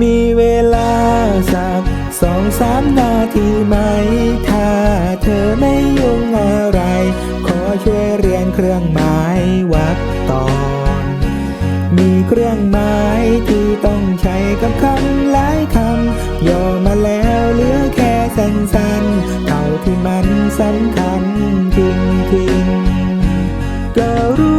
มีเวลาสักสองสามนาทีไหม ถ้าเธอไม่ยุ่งอะไร ขอช่วยเรียนเครื่องหมายวรรคตอน มีเครื่องหมายที่ต้องใช้กับคำหลายคำย่อมาแล้วเหลือแค่สั้นๆ เท่าที่มันสำคัญจริงๆกรุ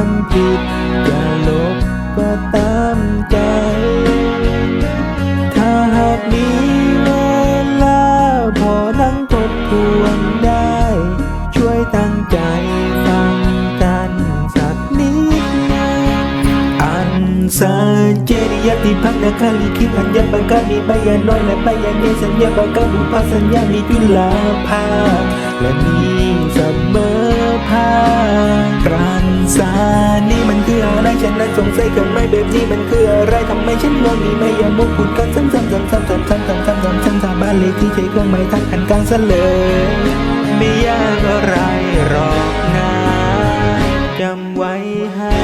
มันผิดอย่าลบก็ตามใจ ถ้าหากมีเวลาพอนั่งทบทวนได้ ช่วยตั้งใจฟังกันสักนิดนึงอันสาเจริยติพักนาคาลิขิตอัญญปังกามีใบยาน้อยและใบยาเยสัญญาบังกาบุพสัญญามีจุลาภาและมีเสม หาปรันสานี่มันคืออะไรฉันนั้นสงสัยทำไมแบบนี้มันคืออะไรทำไมฉันงงนี่ไม่ยอกมุกคุณกันซ้ำซ้ำซ้ำซ้ำซ้ำซ้ำซ้ำซ้ำซ้ำซ้ำซ้ำบ้านเลขที่ใช้เครื่องหมายทางการกลางซะเลยไม่ยากอะไรหรอกนะจำไว้ให้